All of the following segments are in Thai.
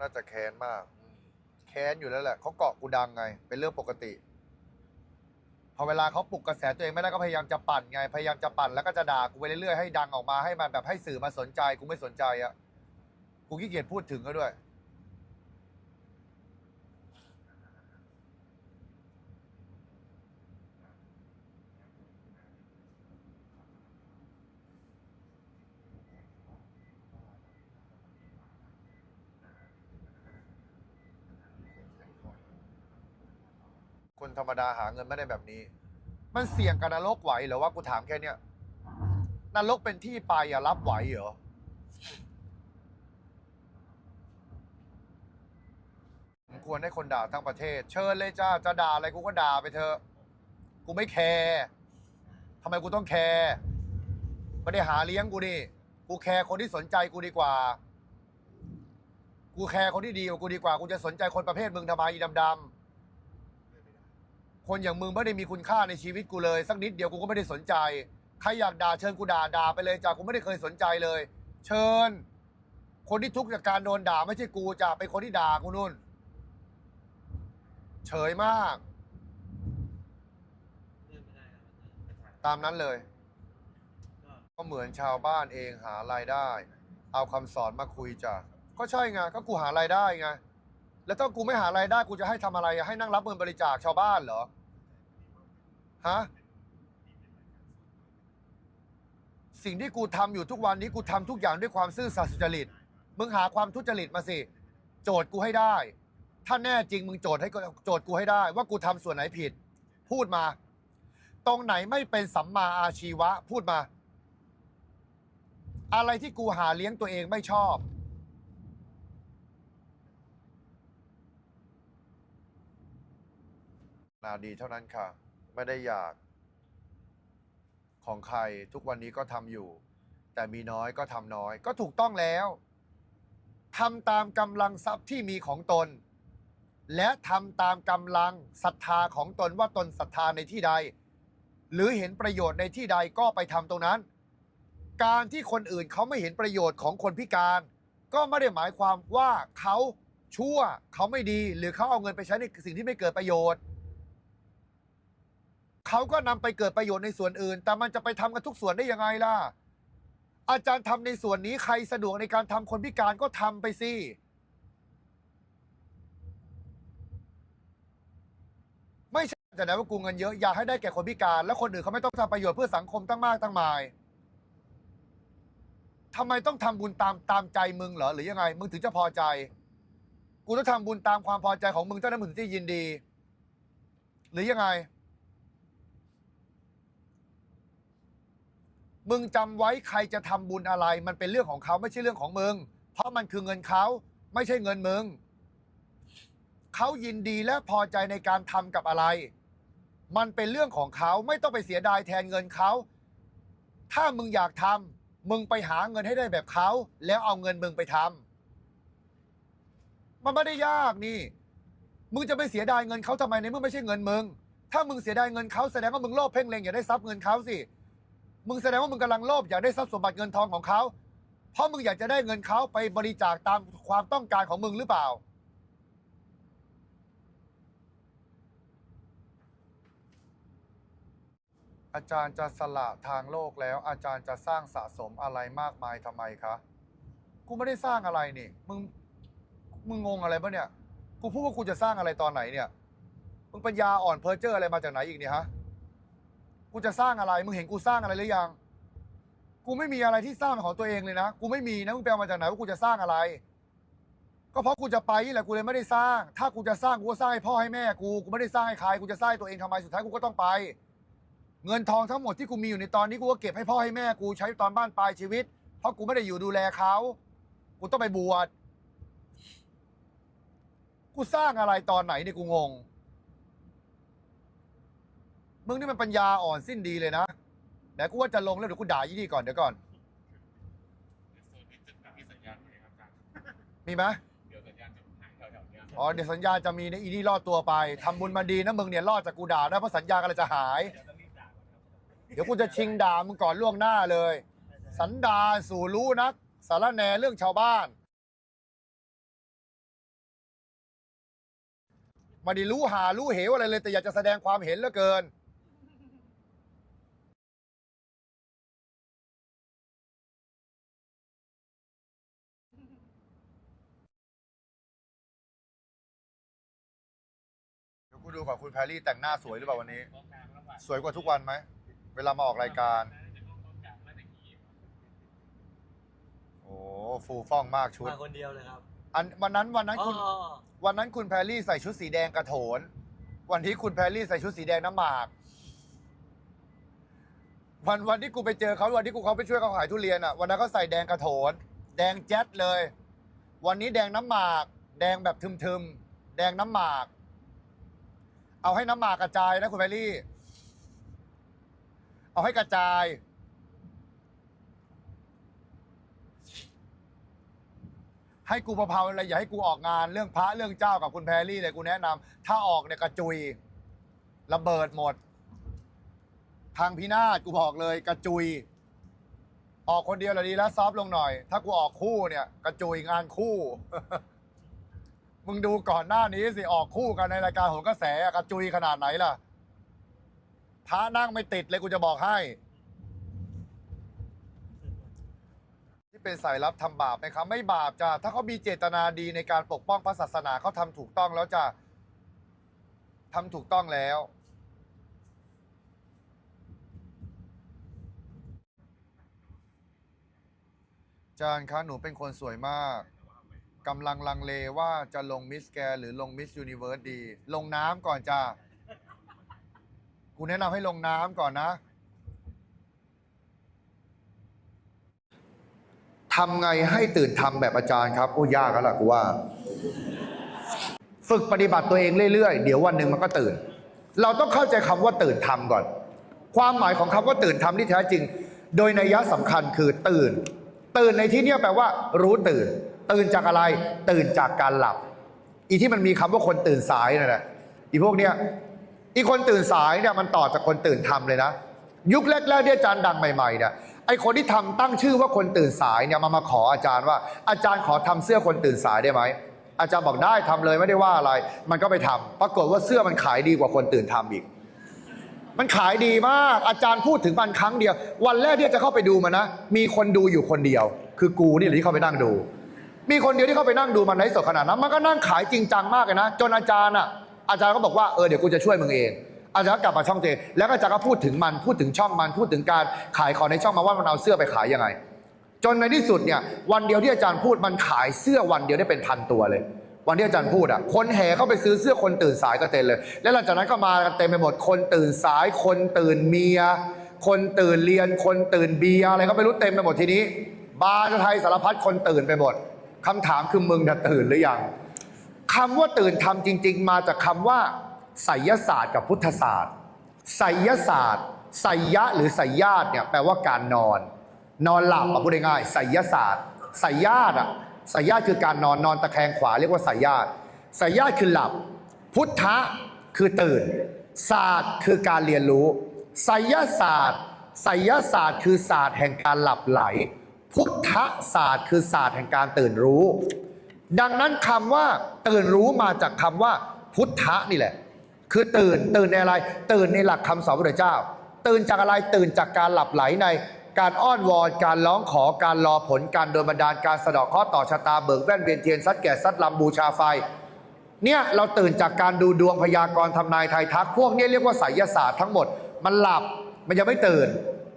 น่าจะแค้นมาก แค้นอยู่แล้วแหละเขาเกาะกูดังไง เป็นเรื่องปกติ พอเวลาเขาปลุกกระแสตัวเองไม่ได้ก็พยายามจะปั่นไง พยายามจะปั่นแล้วก็จะด่ากูไปเรื่อยๆให้ดังออกมาให้มันแบบให้สื่อมาสนใจ กูไม่สนใจอะกูขี้เกียจพูดถึงก็ด้วย คนธรรมดาหาเงินไม่ได้แบบนี้ มันเสี่ยงกับนรกไหวเหรอว่ากูถามแค่เนี้ยนรกเป็นที่ไปอย่ารับไหวเหรอผมควรให้คนด่าทั้งประเทศ เชิญเลยจ้าจะด่าอะไรกูก็ด่าไปเถอะกูไม่แคร์ทำไมกูต้องแคร์ไม่ได้หาเลี้ยงกูนี่กูแคร์คนที่สนใจกูดีกว่า กูแคร์คนที่ดีกว่ากูดีกว่า กูจะสนใจคนประเภทมึงทำไมอีดำ คนอย่างมึงไม่ได้มีคุณค่าในชีวิตกูเลย สักนิดเดียวกูก็ไม่ได้สนใจ ใครอยากด่าเชิญกูด่าด่าไปเลยจ้ากูไม่ได้เคยสนใจเลย เชิญ คนที่ทุกข์จากการโดนด่าไม่ใช่กูจ้าเป็นคนที่ด่ากูนู่น เฉยมาก ตามนั้นเลย ก็เหมือนชาวบ้านเองหารายได้ เอาคำสอนมาคุยจ้ะก็ใช่ไงก็กูหารายได้ไง แล้วถ้ากูไม่หารายได้กูจะให้ทำอะไรอะให้นั่งรับเงินบริจาคชาวบ้านเหรอฮะสิ่งที่กูทำอยู่ทุกวันนี้กูทำทุกอย่างด้วยความซื่อสัตย์สุจริตมึงหาความทุจริตมาสิ โจทย์กูให้ได้ ถ้าแน่จริงมึงโจทย์ให้กูโจทย์กูให้ได้ ว่ากูทำส่วนไหนผิด พูดมา ตรงไหนไม่เป็นสัมมาอาชีวะ พูดมา อะไรที่กูหาเลี้ยงตัวเองไม่ชอบ นาดีเท่านั้นค่ะ ไม่ได้อยาก ของใครทุกวันนี้ก็ทำอยู่ แต่มีน้อยก็ทำน้อย ก็ถูกต้องแล้วทำตามกำลังทรัพย์ที่มีของตน และทำตามกำลังศรัทธาของตนว่าตนศรัทธาในที่ใด หรือเห็นประโยชน์ในที่ใดก็ไปทำตรงนั้น การที่คนอื่นเขาไม่เห็นประโยชน์ของคนพิการ ก็ไม่ได้หมายความว่าเขาชั่วเขาไม่ดีหรือเขาเอาเงินไปใช้ในสิ่งที่ไม่เกิดประโยชน์ เขาก็นำไปเกิดประโยชน์ในส่วนอื่น แต่มันจะไปทำกันทุกส่วนได้ยังไงล่ะ อาจารย์ทำในส่วนนี้ใครสะดวกในการทำคนพิการก็ทำไปสิไม่ใช่แต่ไหนว่ากูเงินเยอะอยากให้ได้แก่คนพิการ แล้วคนอื่นเขาไม่ต้องทำประโยชน์เพื่อสังคมตั้งมากตั้งมายทำไมต้องทำบุญตามตามใจมึงเหรอหรือยังไง มึงถึงจะพอใจ กูต้องทำบุญตามความพอใจของมึงเท่านั้นมึงจะยินดี หรือยังไง มึงจำไว้ใครจะทำบุญอะไร มันเป็นเรื่องของเขาไม่ใช่เรื่องของมึง เพราะมันคือเงินเขาไม่ใช่เงินมึง เขายินดีและพอใจในการทำกับอะไร มันเป็นเรื่องของเขาไม่ต้องไปเสียดายแทนเงินเขา ถ้ามึงอยากทำมึงไปหาเงินให้ได้แบบเขาแล้วเอาเงินมึงไปทำมันไม่ได้ยากนี่ มึงจะไปเสียดายเงินเขาทำไมในเมื่อไม่ใช่เงินมึง ถ้ามึงเสียดายเงินเขาแสดงว่ามึงโลภเพ่งเล็งอยากได้ทรัพย์เงินเขาสิ มึงแสดงว่ามึงกำลังโลภอยากได้ทรัพย์สมบัติเงินทองของเขา เพราะมึงอยากจะได้เงินเขาไปบริจาคตามความต้องการของมึงหรือเปล่า อาจารย์จะสละทางโลกแล้ว อาจารย์จะสร้างสะสมอะไรมากมายทำไมคะกูไม่ได้สร้างอะไรนี่ มึง มึงงงอะไรปะเนี่ย กูพูดว่ากูจะสร้างอะไรตอนไหนเนี่ย มึงปัญญาอ่อนเพอเจอร์อะไรมาจากไหนอีกเนี่ยฮะ กูจะสร้างอะไร มึงเห็นกูสร้างอะไรหรือยัง กูไม่มีอะไรที่สร้างเป็นของตัวเองเลยนะ กูไม่มีนะ มึงไปเอามาจากไหนว่ากูจะสร้างอะไร ก็เพราะกูจะไปนี่แหละ กูเลยไม่ได้สร้าง ถ้ากูจะสร้าง กูก็สร้างให้พ่อให้แม่ กู กูไม่ได้สร้างให้ใคร กูจะสร้างให้ตัวเองทำไม สุดท้ายกูก็ต้องไป เงินทองทั้งหมดที่กูมีอยู่ในตอนนี้กูก็เก็บให้พ่อให้แม่ กูใช้ตอนบ้านปลายชีวิต เพราะกูไม่ได้อยู่ดูแลเขา กูต้องไปบวช กูสร้างอะไรตอนไหนเนี่ยกูงง มึงนี่มันปัญญาอ่อนสิ้นดีเลยนะแต่กูว่าจะลงแล้วเดี๋ยวกูด่ายี่นี่ก่อนเดี๋ยวก่อน โซนนี้จะมีสัญญาณไหมครับอาจารย์มีไหมเดี๋ยวสัญญาณจะหายแถวๆเนี้ยอ๋อเดี๋ยวสัญญาจะมีในอีนี่รอดตัวไปทำบุญมาดีนะมึงเนี่ยรอดจากกูด่าได้เพราะสัญญากันจะหาย เดี๋ยวต้องรีบด่าก่อนครับเดี๋ยวกูจะชิงด่ามึงก่อนล่วงหน้าเลย สันดานสู่รู้นัก สารแหนเรื่องชาวบ้านไมาได้รู้หารู้เหวอะไรเลย แต่อยากจะแสดงความเห็นเหลือเกิน ดี๋ยวกูดูก่อนคุณแพรรี่แต่งหน้าสวยหรือเปล่าวันนี้ สวยกว่าทุกวันไหม เวลามาออกรายการ โอ้ฟูฟ่องมากชุด มาคนเดียวเลยครับอันวันนั้นวันนั้นอ๋อคุณวันนั้นคุณแพรรี่ใส่ชุดสีแดงกระโถน วันที่คุณแพรรี่ใส่ชุดสีแดงน้ำหมาก วันวันที่กูไปเจอเขาวันที่กูเขาไปช่วยเขาขายทุเรียนอะ วันนั้นเขาใส่แดงกระโถน แดงแจ๊ดเลย วันนี้แดงน้ำหมาก แดงแบบทึมๆ แดงน้ำหมาก เอาให้น้ำหมากกระจายนะคุณแพรี่ เอาให้กระจาย ให้กูประเพาอะไรอย่าให้กูออกงานเรื่องพระเรื่องเจ้ากับคุณแพรรี่เลยกูแนะนำถ้าออกเนี่ยกระจุยระเบิดหมด ทางพินาศกูบอกเลยกระจุย ออกคนเดียวเลยดีแล้วซอฟต์ลงหน่อย ถ้ากูออกคู่เนี่ย กระจุยงานคู่ มึงดูก่อนหน้านี้สิออกคู่กันในรายการโหนกระแสอะกระจุยขนาดไหนล่ะพระนั่งไม่ติดเลยกูจะบอกให้ ที่เป็นสายลับทำบาปไหมครับ ไม่บาปจ้ะถ้าเขามีเจตนาดีในการปกป้องพระศาสนาเขาทำถูกต้องแล้วจ้ะทำถูกต้องแล้ว จานคะหนูเป็นคนสวยมาก กำลังลังเลว่าจะลงมิสแกรหรือลงมิสยูนิเวิร์สดี ลงน้ำก่อนจ้ากูแนะนำให้ลงน้ำก่อนนะทำไงให้ตื่นทำแบบอาจารย์ครับ โอ้ยากแล้วล่ะกูว่า ฝึกปฏิบัติตัวเองเรื่อยๆ เดี๋ยววันหนึ่งมันก็ตื่น เราต้องเข้าใจคำว่าตื่นทำก่อน ความหมายของคำว่าตื่นทำที่แท้จริง โดยนัยะสำคัญคือตื่น ตื่นในที่นี้แปลว่า รู้ตื่น ตื่นจากอะไร ตื่นจากการหลับ อีที่มันมีคำว่าคนตื่นสายนั่นแหละอีพวกเนี้ยอีคนตื่นสายเนี่ยมันต่อจากคนตื่นทำเลยนะ ยุคแรกๆที่อาจารย์ดังใหม่ๆเนี่ยไอคนที่ทำตั้งชื่อว่าคนตื่นสายเนี่ยมามาขออาจารย์ว่า อาจารย์ขอทำเสื้อคนตื่นสายได้ไหมอาจารย์บอกได้ทำเลยไม่ได้ว่าอะไร มันก็ไปทำปรากฏว่าเสื้อมันขายดีกว่าคนตื่นทำอีก มันขายดีมาก อาจารย์พูดถึงมันครั้งเดียว วันแรกที่จะเข้าไปดูมันนะ มีคนดูอยู่คนเดียว คือกูนี่แหละที่เข้าไปนั่งดู มีคนเดียวที่เข้าไปนั่งดูมันในสดขนาดนั้น มันก็นั่งขายจริงจังมากเลยนะ จนอาจารย์อะ อาจารย์ก็บอกว่าเออเดี๋ยวกูจะช่วยมึงเอง อาจารย์ก็กลับมาช่องเจ แล้วก็อาจารย์ก็พูดถึงมัน พูดถึงช่องมัน พูดถึงการขายของในช่องมาว่ามันเอาเสื้อไปขายยังไง จนในที่สุดเนี่ย วันเดียวที่อาจารย์พูดมันขายเสื้อวันเดียวได้เป็นพันตัวเลย วันที่อาจารย์พูดอะ คนแห่เข้าไปซื้อเสื้อคนตื่นสายกันเต็มเลย แล้วหลังจากนั้นก็มากันเต็มไปหมด คนตื่นสาย คนตื่นเมีย คนตื่นเรียน คนตื่นเบียอะไรก็ไม่รู้เต็มไปหมดทีนี้ บาร์ไทยสารพัดคนตื่นไปหมด คำถามคือมึงน่ะตื่นหรือยังคำว่าตื่นทำจริง ๆ มาจากคำว่าไสยศาสตร์กับพุทธศาสตร์ไสยศาสตร์ไสยะหรือไสยาตเนี่ยแปลว่าการนอน นอนหลับอะพูดง่ายๆไสยศาสตร์ไสยาตอะไสยาตคือการนอนนอนตะแคงขวาเรียกว่าไสยาตไสยาตคือหลับ พุทธะคือตื่น ศาสตร์คือการเรียนรู้ไสยศาสตร์ไสยศาสตร์คือศาสตร์แห่งการหลับไหล พุทธศาสตร์คือศาสตร์แห่งการตื่นรู้ ดังนั้นคำว่าตื่นรู้มาจากคำว่า พุทธะนี่แหละ คือตื่นตื่นในอะไร ตื่นในหลักคำสอนพระเจ้า ตื่นจากอะไรตื่นจากการหลับไหลในการอ้อนวอน การร้องขอ การรอผล การโดนบันดาล การสะดอกข้อต่อชะตา เบิกแว่นเวียนเทียนซัดแก่ซัดลำบูชาไฟ เนี่ยเราตื่นจากการดูดวงพยากรณ์ทำนายไทยทัก พวกนี้เรียกว่าไสยศาสตร์ทั้งหมด มันหลับ มันยังไม่ตื่น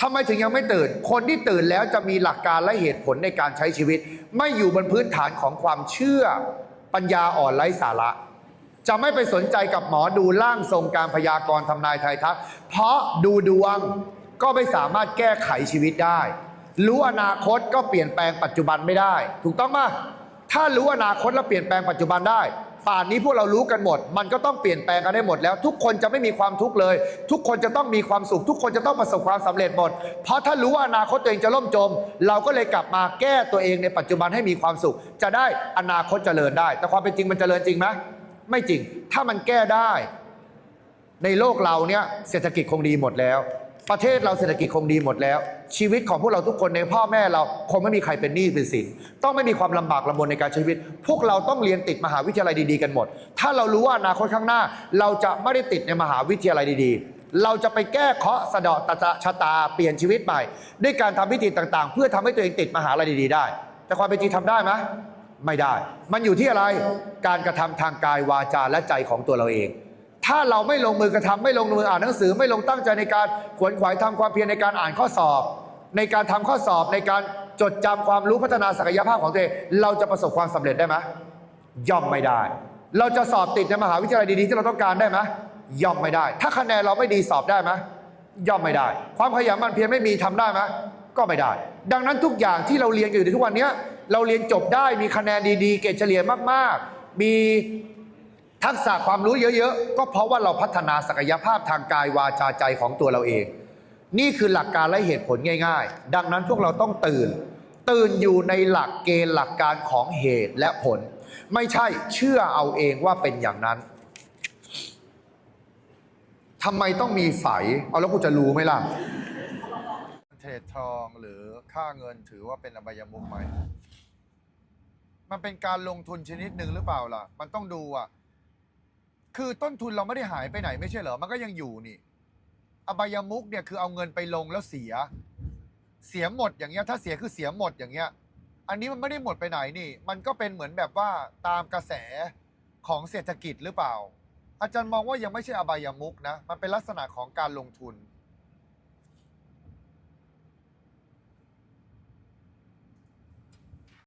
ทำไมถึงยังไม่ตื่น คนที่ตื่นแล้วจะมีหลักการและเหตุผลในการใช้ชีวิต ไม่อยู่บนพื้นฐานของความเชื่อปัญญาอ่อนไร้สาระ จะไม่ไปสนใจกับหมอดูร่างทรงการพยากรณ์ทำนายไทยทัก เพราะดูดวงก็ไม่สามารถแก้ไขชีวิตได้ รู้อนาคตก็เปลี่ยนแปลงปัจจุบันไม่ได้ ถูกต้องไหมถ้ารู้อนาคตแล้วเปลี่ยนแปลงปัจจุบันได้ ป่านนี้พวกเรารู้กันหมด มันก็ต้องเปลี่ยนแปลงกันได้หมดแล้ว ทุกคนจะไม่มีความทุกข์เลย ทุกคนจะต้องมีความสุข ทุกคนจะต้องประสบความสำเร็จหมด เพราะถ้ารู้ว่าอนาคตตัวเองจะล่มจม เราก็เลยกลับมาแก้ตัวเองในปัจจุบันให้มีความสุข จะได้อนาคตเจริญได้ แต่ความเป็นจริงมันเจริญจริงไหมไม่จริง ถ้ามันแก้ได้ ในโลกเราเนี่ยเศรษฐกิจคงดีหมดแล้ว ประเทศเราเศรษฐกิจคงดีหมดแล้ว ชีวิตของพวกเราทุกคนในพ่อแม่เราคงไม่มีใครเป็นหนี้เป็นสินต้องไม่มีความลำบากลำบนในการใช้ชีวิต พวกเราต้องเรียนติดมหาวิทยาลัยดีๆกันหมด ถ้าเรารู้ว่าอนาคตข้างหน้า เราจะไม่ได้ติดในมหาวิทยาลัยดีๆ เราจะไปแก้เคราะห์สะเดาะตะชะตาเปลี่ยนชีวิตใหม่ด้วยการทำพิธีต่างๆ เพื่อทำให้ตัวเองติดมหาลัยดีๆได้ แต่ความเป็นจริงทำได้ไหมไม่ได้ มันอยู่ที่อะไรการกระทำทางกายวาจาและใจของตัวเราเอง ถ้าเราไม่ลงมือกระทำไม่ลงมืออ่านหนังสือ ไม่ลงตั้งใจในการขวนขวายทำความเพียรในการอ่านข้อสอบ ในการทำข้อสอบในการจดจำความรู้พัฒนาศักยภาพของตัวเองเราจะประสบความสำเร็จได้ไหมย่อมไม่ได้ เราจะสอบติดในมหาวิทยาลัยดีๆที่เราต้องการได้ไหมย่อมไม่ได้ ถ้าคะแนนเราไม่ดีสอบได้ไหมย่อมไม่ได้ ความขยันมันเพียรไม่มีทำได้ไหมก็ไม่ได้ ดังนั้นทุกอย่างที่เราเรียนกันอยู่ในทุกวันนี้เราเรียนจบได้มีคะแนนดีๆ เกรดเฉลี่ยมากๆ มี ทักษะความรู้เยอะๆ ก็เพราะว่าเราพัฒนาศักยภาพทางกายวาจาใจของตัวเราเอง นี่คือหลักการและเหตุผลง่าย ๆ ดังนั้นพวกเราต้องตื่น ตื่นอยู่ในหลักเกณฑ์หลักการของเหตุและผล ไม่ใช่เชื่อเอาเองว่าเป็นอย่างนั้นทำไมต้องมีไฝเอาแล้วกูจะรู้ไหมล่ะเทรดทองหรือค่าเงินถือว่าเป็นอบายมุขไหมมันเป็นการลงทุนชนิดหนึ่งหรือเปล่าล่ะ มันต้องดูอะ คือต้นทุนเราไม่ได้หายไปไหนไม่ใช่เหรอ มันก็ยังอยู่นี่ อบายมุกเนี่ยคือเอาเงินไปลงแล้วเสีย เสียหมดอย่างเงี้ย ถ้าเสียคือเสียหมดอย่างเงี้ย อันนี้มันไม่ได้หมดไปไหนนี่ มันก็เป็นเหมือนแบบว่าตามกระแสของเศรษฐกิจหรือเปล่า อาจารย์มองว่ายังไม่ใช่อบายมุกนะ มันเป็นลักษณะของการลงทุน